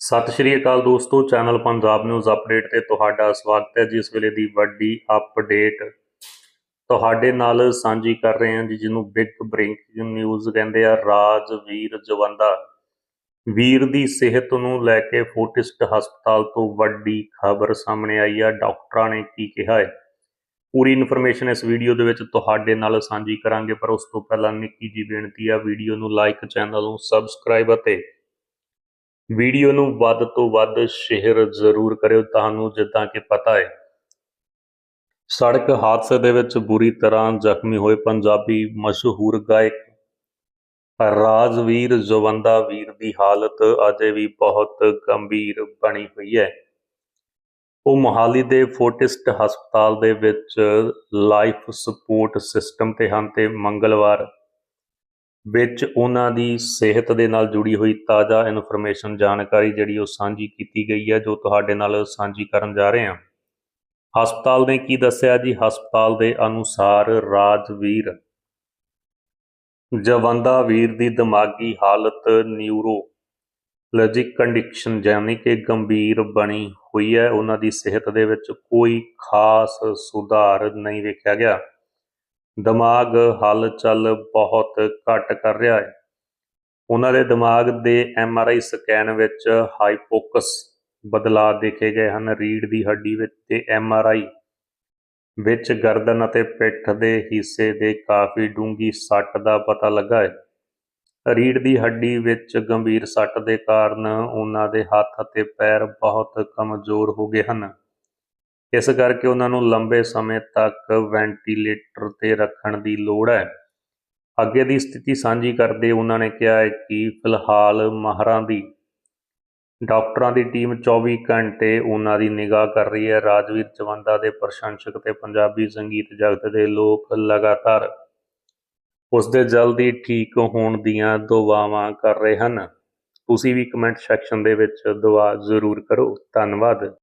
ਸਤਿ ਸ਼੍ਰੀ ਅਕਾਲ ਦੋਸਤੋ, channel Punjab news update ਤੇ ਤੁਹਾਡਾ ਸਵਾਗਤ ਹੈ ਜਿਸ ਵੇਲੇ ਦੀ ਵੱਡੀ ਅਪਡੇਟ। ਤੁਹਾਡੇ ਨਾਲ ਸਾਂਝੀ ਕਰ ਰਹੇ ਹਾਂ ਜੀ, ਜਿਹਨੂੰ ਬਿਗ ਬ੍ਰੇਕਿੰਗ ਨਿਊਜ਼ ਕਹਿੰਦੇ ਆ, ਰਾਜਵੀਰ ਜਵੰਦਾ। ਵੀਰ ਦੀ ਸਿਹਤ ਨੂੰ ਲੈ ਕੇ ਫੋਰਟਿਸਟ ਹਸਪਤਾਲ ਤੋਂ ਵੱਡੀ ਖਬਰ ਸਾਹਮਣੇ ਆਈ ਆ, ਡਾਕਟਰਾਂ ਨੇ ਕੀ ਕਿਹਾ ਹੈ? ਪੂਰੀ ਇਨਫੋਰਮੇਸ਼ਨ ਇਸ ਵੀਡੀਓ ਦੇ ਵਿੱਚ ਤੁਹਾਡੇ ਨਾਲ ਸਾਂਝੀ ਕਰਾਂਗੇ, ਪਰ ਉਸ ਤੋਂ ਪਹਿਲਾਂ ਨਿੱਕੀ ਜੀ ਬੇਨਤੀ ਆ, ਵੀਡੀਓ ਨੂੰ ਲਾਈਕ ਚੈਨਲ ਨੂੰ ਸਬਸਕ੍ਰਾਈਬ ਅਤੇ ਵੀਡੀਓ ਨੂੰ ਵੱਧ ਤੋਂ ਵੱਧ ਸ਼ੇਅਰ ਜ਼ਰੂਰ ਕਰਿਓ ਤੁਹਾਨੂੰ ਜਿੱਦਾਂ ਕਿ ਪਤਾ ਹੈ। ਸੜਕ ਹਾਦਸੇ ਦੇ ਵਿੱਚ ਬੁਰੀ ਤਰ੍ਹਾਂ ਜ਼ਖਮੀ ਹੋਏ ਪੰਜਾਬੀ ਮਸ਼ਹੂਰ ਗਾਇਕ ਰਾਜਵੀਰ ਜਵੰਦਾ ਵੀਰ ਦੀ ਹਾਲਤ ਅਜੇ ਵੀ ਬਹੁਤ ਗੰਭੀਰ ਬਣੀ ਹੋਈ ਹੈ। ਉਹ ਮੋਹਾਲੀ ਦੇ ਫੋਰਟਿਸਟ ਹਸਪਤਾਲ ਦੇ ਵਿੱਚ ਲਾਈਫ ਸਪੋਰਟ ਸਿਸਟਮ ਤੇ ਹਨ ਤੇ ਮੰਗਲਵਾਰ ਵਿੱਚ ਉਹਨਾਂ ਦੀ ਸਿਹਤ ਦੇ ਨਾਲ ਜੁੜੀ ਹੋਈ ਤਾਜ਼ਾ ਇਨਫੋਰਮੇਸ਼ਨ ਜਾਣਕਾਰੀ ਜਿਹੜੀ ਉਹ ਸਾਂਝੀ ਕੀਤੀ ਗਈ ਹੈ, ਜੋ ਤੁਹਾਡੇ ਨਾਲ ਸਾਂਝੀ ਕਰਨ ਜਾ ਰਹੇ ਹਾਂ। ਹਸਪਤਾਲ ਨੇ ਕੀ ਦੱਸਿਆ ਜੀ? ਹਸਪਤਾਲ ਦੇ ਅਨੁਸਾਰ ਰਾਜਵੀਰ ਜਵੰਦਾ ਵੀਰ ਦੀ ਦਿਮਾਗੀ ਹਾਲਤ ਨਿਊਰੋਲੋਜਿਕ ਕੰਡੀਸ਼ਨ ਯਾਨੀ ਕਿ ਗੰਭੀਰ ਬਣੀ ਹੋਈ ਹੈ। ਉਹਨਾਂ ਦੀ ਸਿਹਤ ਦੇ ਵਿੱਚ ਕੋਈ ਖਾਸ ਸੁਧਾਰ ਨਹੀਂ ਵੇਖਿਆ ਗਿਆ। ਦਿਮਾਗ ਹਲਚਲ ਬਹੁਤ ਘੱਟ ਕਰ ਰਿਹਾ ਹੈ। ਉਹਨਾਂ ਦੇ ਦਿਮਾਗ ਦੇ ਐੱਮ ਆਰ ਆਈ ਸਕੈਨ ਵਿੱਚ ਹਾਈਪੋਕਸ ਬਦਲਾਅ ਦੇਖੇ ਗਏ ਹਨ। ਰੀੜ ਦੀ ਹੱਡੀ ਵਿੱਚ ਤੇ ਆਈ ਵਿੱਚ ਗਰਦਨ ਅਤੇ ਪਿੱਠ ਦੇ ਹਿੱਸੇ ਦੇ ਕਾਫੀ ਡੂੰਗੀ ਸੱਟ ਦਾ ਪਤਾ ਲੱਗਾ ਹੈ। ਰੀੜ ਦੀ ਹੱਡੀ ਵਿੱਚ ਗੰਭੀਰ ਸੱਟ ਦੇ ਕਾਰਨ ਉਹਨਾਂ ਦੇ ਹੱਥ ਅਤੇ ਪੈਰ ਬਹੁਤ ਕਮਜ਼ੋਰ ਹੋ ਗਏ ਹਨ। ਇਸ ਕਰਕੇ ਉਹਨਾਂ ਨੂੰ ਲੰਬੇ ਸਮੇਂ ਤੱਕ ਵੈਂਟੀਲੇਟਰ ਤੇ ਰੱਖਣ ਦੀ ਲੋੜ ਹੈ। ਅੱਗੇ ਦੀ ਸਥਿਤੀ ਸਾਂਝੀ ਕਰਦੇ ਉਹਨਾਂ ਨੇ ਕਿਹਾ ਹੈ ਕਿ ਫਿਲਹਾਲ ਮਾਹਰਾਂ ਦੀ, ਡਾਕਟਰਾਂ ਦੀ ਟੀਮ 24 ਘੰਟੇ ਉਹਨਾਂ ਦੀ ਨਿਗਾਹ ਕਰ ਰਹੀ ਹੈ। ਰਾਜਵੀਰ ਚਵੰਦਾ ਦੇ ਪ੍ਰਸ਼ੰਸਕ ਤੇ ਪੰਜਾਬੀ ਸੰਗੀਤ ਜਗਤ ਦੇ ਲੋਕ ਲਗਾਤਾਰ ਉਸ ਦੇ ਜਲਦੀ ਠੀਕ ਹੋਣ ਦੀਆਂ ਦੁਆਵਾਂ ਕਰ ਰਹੇ ਹਨ। ਤੁਸੀਂ ਵੀ ਕਮੈਂਟ ਸੈਕਸ਼ਨ ਦੇ ਵਿੱਚ ਦੁਆ ਜ਼ਰੂਰ ਕਰੋ। ਧੰਨਵਾਦ।